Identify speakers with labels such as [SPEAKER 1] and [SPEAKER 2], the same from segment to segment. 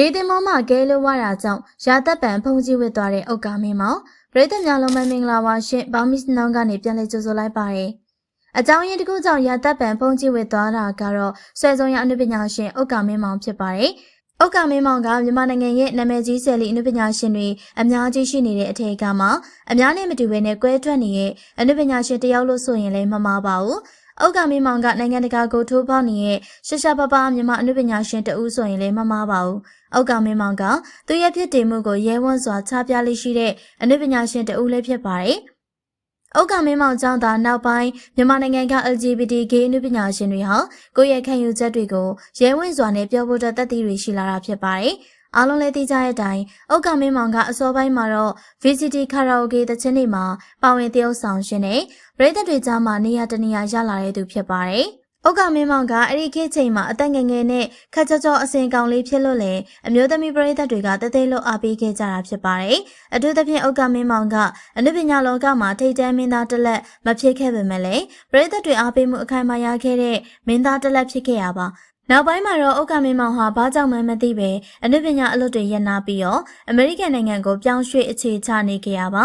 [SPEAKER 1] ဂေးတင်မောမှကဲလို့ဝါတာကြောင့်ရာသက်ပံဖုန်ကြီးဝစ်သွားတဲ့ဥက္ကာမင်းမောင်ပရိသတ်များလုံးမမင်္ဂလာပါရှင်ဘောင်မစ်နောင်ကနေပြန်လည်ကြိုဆိုလိုက်ပါတယ်အကြောင်းရင်းတစ်ခုကြောင့်ရာသက်ပံဖုန်ကြီးဝစ်သွားတာကတော့ဆွဲဆုံးရအနုပညာရှင်ဥက္ကာမင်းမောင်ဖြစ်ပါတယ်ဥက္ကာမင်းမောင်ကမြန်မာနိုင်ငံရဲ့နာမည်ကြီးဆယ်လီအနုပညာရှင်တွေအများကြီးရှိနေတဲ့အထက်ကမှအများနဲ့မတူဘဲနဲ့ကွဲထွက်နေတဲ့အနုပညာရှင်တယောက်လို့ဆိုရင်လည်းမမှားပါဘူး။ ဥက္ကမင်းမောင်ကနိုင်ငံတကာကိုထိုးပေါက်နေတဲ့ရှရှာပပမြန်မာအနုပညာရှင်တဦးဆိုရင်လည်းမမှားပါဘူး။ဥက္ကမင်းမောင်ကသူရဲ့ဖြစ်တည်မှုကိုရဲဝံ့စွာချပြလေးရှိတဲ့အနုပညာရှင်တဦးလည်းဖြစ်ပါတယ်။ဥက္ကမင်းမောင်ကျောင်းသားနောက်ပိုင်းမြန်မာနိုင်ငံက LGBT gay အနုပညာရှင်တွေဟာကိုယ့်ရဲ့ခံယူချက်တွေကိုရဲဝံ့စွာနဲ့ပြောဖို့တသက်သီးတွေရှိလာတာဖြစ်ပါတယ်။ အားလုံးလည်းသိကြတဲ့အတိုင်းဥက္ကမင်းမောင်ကအစောပိုင်းမှာတော့ VCT Karaoke တခြင်းတွေမှာပါဝင်သရုပ်ဆောင်ရှင်နဲ့ပရိသတ်တွေကြားမှာနေရာတနေရာရလာတဲ့သူဖြစ်ပါတယ်။ဥက္ကမင်းမောင်ကအဲ့ဒီခေတ်ချိန်မှာအသက်ငယ်ငယ်နဲ့ခက်ကြောကြောအစင်ကောင်လေးဖြစ်လို့လေအမျိုးသမီးပရိသတ်တွေကတသိလို့အားပေးခဲ့ကြတာဖြစ်ပါတယ်။အထူးသဖြင့်ဥက္ကမင်းမောင်ကအနုပညာလောကမှာထိတ်တန်းမင်းသားတစ်လက်မဖြစ်ခဲ့ပေမဲ့လည်းပရိသတ်တွေအားပေးမှုအခိုင်အမာရခဲ့တဲ့မင်းသားတစ်လက်ဖြစ်ခဲ့ရပါ။ နောက်ပိုင်းမှာတော့ဥက္ကမင်းမောင်ဟာဘာကြောင့်မှမသိပဲအနုပညာအလုပ်တွေရနာပြီးတော့အမေရိကန်နိုင်ငံကိုပြောင်းရွှေ့အခြေချနေခဲ့ရပါ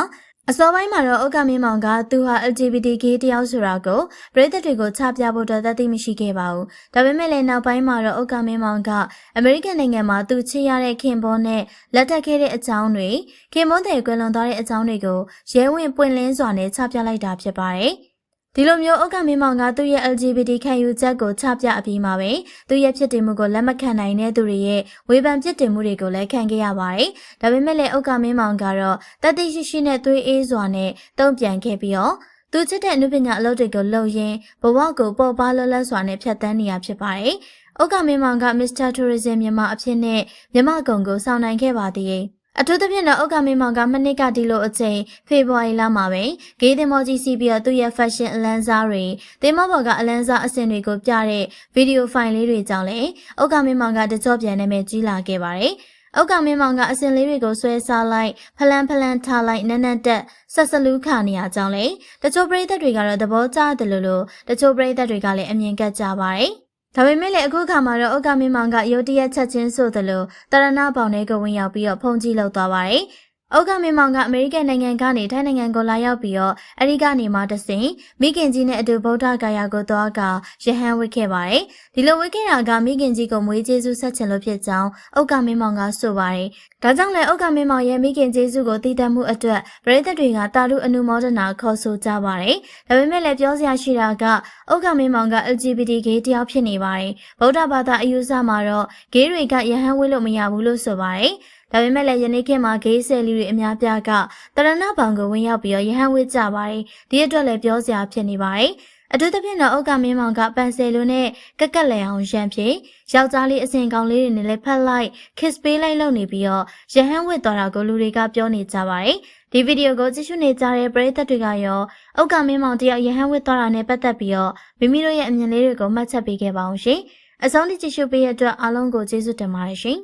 [SPEAKER 1] အစောပိုင်းမှာတော့ဥက္ကမင်းမောင်ကသူဟာ LGBTQ တယောက်ဆိုတာကိုပြည်သက်တွေကိုချပြဖို့တော့တသက်မရှိခဲ့ပါဘူး။ဒါပေမဲ့လည်းနောက်ပိုင်းမှာတော့ဥက္ကမင်းမောင်ကအမေရိကန်နိုင်ငံမှာသူချစ်ရတဲ့ခင်ပွန်းနဲ့လက်ထပ်ခဲ့တဲ့အကြောင်းတွေခင်ပွန်းတွေကွယ်လွန်သွားတဲ့အကြောင်းတွေကိုရဲဝင်ပွင့်လင်းစွာနဲ့ချပြလိုက်တာဖြစ်ပါတယ်။ ဒီလိုမျိုးဥက္ကမင်းမောင်ကသူ့ရဲ့ LGBT ခံယူချက်ကိုချပြအပြီးမှာပဲသူ့ရဲ့ဖြစ်တည်မှုကိုလက်မခံနိုင်တဲ့သူတွေရဲ့ဝေဖန်ပြစ်တင်မှုတွေကိုလည်းခံခဲ့ရပါတယ်။ဒါပေမဲ့လည်းဥက္ကမင်းမောင်ကတော့တတိရှိရှိနဲ့သွေးအေးစွာနဲ့တုံ့ပြန်ခဲ့ပြီးတော့သူချစ်တဲ့အနုပညာအလုပ်တွေကိုလုပ်ရင်းဘဝကိုပေါ်ပါလွတ်လပ်စွာနဲ့ဖြတ်သန်းနေရဖြစ်ပါတယ်။ဥက္ကမင်းမောင်က Mr. Tourism မြန်မာအဖြစ်နဲ့မြန်မာကုံကိုဆောင်နိုင်ခဲ့ပါသေးတယ်။ အထူးသဖြင့်တော့ဥက္ကမေမောင်ကမနစ်ကဒီလိုအချိန်ဖေဖော်ဝါရီလမှာပဲဂေးသင်မောကြီးစီးပြီးတော့သူ့ရဲ့ fashion အလန်းစားတွေတင်မောဘော်ကအလန်းစားအဆင့်တွေကိုပြတဲ့ဗီဒီယိုဖိုင်လေးတွေကြောင့်လည်းဥက္ကမေမောင်ကတကြော့ပြန်နေမဲ့ကြီးလာခဲ့ပါတယ်။ဥက္ကမင်းမောင်ကအစင်လေးတွေကိုဆွဲစားလိုက်ဖလန်ဖလန်ထားလိုက်နန်းနန်းတက်ဆက်စလူးခါနေရကြောင်းလေတချို့ပရိသတ်တွေကတော့သဘောကျတယ်လို့လို့တချို့ပရိသတ်တွေကလည်းအမြင်ကပ်ကြပါတယ် ဒါပေမဲ့လည်းအခုခါမှာတော့ဥက္ကမင်းမောင်ကရုတ်တရက်ချက်ချင်းဆိုသလိုတရဏပေါင်ထဲကိုဝင်ရောက်ပြီးတော့ဖုန်ကြီးလောက်သွားပါတယ်။။ ဩကမင်းမောင်ကအမေရိကန်နိုင်ငံကနေထိုင်းနိုင်ငံကိုလာရောက်ပြီးတော့အဲဒီကနေမှတဆင်မိခင်ကြီးနဲ့အတူဗုဒ္ဓဂါယာကိုသွားကရဟန်းဝတ်ခဲ့ပါတယ်။ဒီလိုဝတ်ခဲ့တာကမိခင်ကြီးကိုမွေးကျေးဇူးဆက်ချင်လို့ဖြစ်ကြောင်းဩကမင်းမောင်ကဆိုပါတယ်။ဒါကြောင့်လည်းဩကမင်းမောင်ရဲ့မိခင်ကျေးဇူးကိုတည်တတ်မှုအတွက်ပရိသတ်တွေကတာလူအနုမောဒနာခေါ်ဆိုကြပါတယ်။ဒါပေမဲ့လည်းပြောစရာရှိတာကဩကမင်းမောင်က LGBT ဂေးတယောက်ဖြစ်နေပါတယ်။ဗုဒ္ဓဘာသာအယူဆမှာတော့ဂေးတွေကရဟန်းဝတ်လို့မရဘူးလို့ဆိုပါတယ်။ ဒါပေမဲ့လည်းယနေ့ခေတ်မှာဂေးဆယ်လီတွေအများပြားကတရဏဘောင်ကိုဝင်ရောက်ပြီးတော့ရဟန်းဝစ်ကြပါတယ်ဒီအတွက်လည်းပြောစရာဖြစ်နေပါတယ်အထူးသဖြင့်တော့ဥက္ကမင်းမောင်ကပန်ဆယ်လိုနဲ့ကက်ကက်လဲအောင်ရံဖြစ်ယောက်ျားလေးအစင်ကောင်လေးတွေနဲ့လည်းဖက်လိုက် kiss ပေးလိုက်လုပ်နေပြီးတော့ရဟန်းဝစ်သွားတာကိုလူတွေကပြောနေကြပါတယ်ဒီဗီဒီယိုကိုကြည့်ရှုနေကြတဲ့ပရိသတ်တွေကရောဥက္ကမင်းမောင်တယောက်ရဟန်းဝစ်သွားတာနဲ့ပတ်သက်ပြီးတော့မိမိတို့ရဲ့အမြင်လေးတွေကိုမှတ်ချက်ပေးခဲ့ပါအောင်ရှင်အဆုံးထိကြည့်ရှုပေးရတဲ့အတွက်အားလုံးကိုကျေးဇူးတင်ပါတယ်ရှင်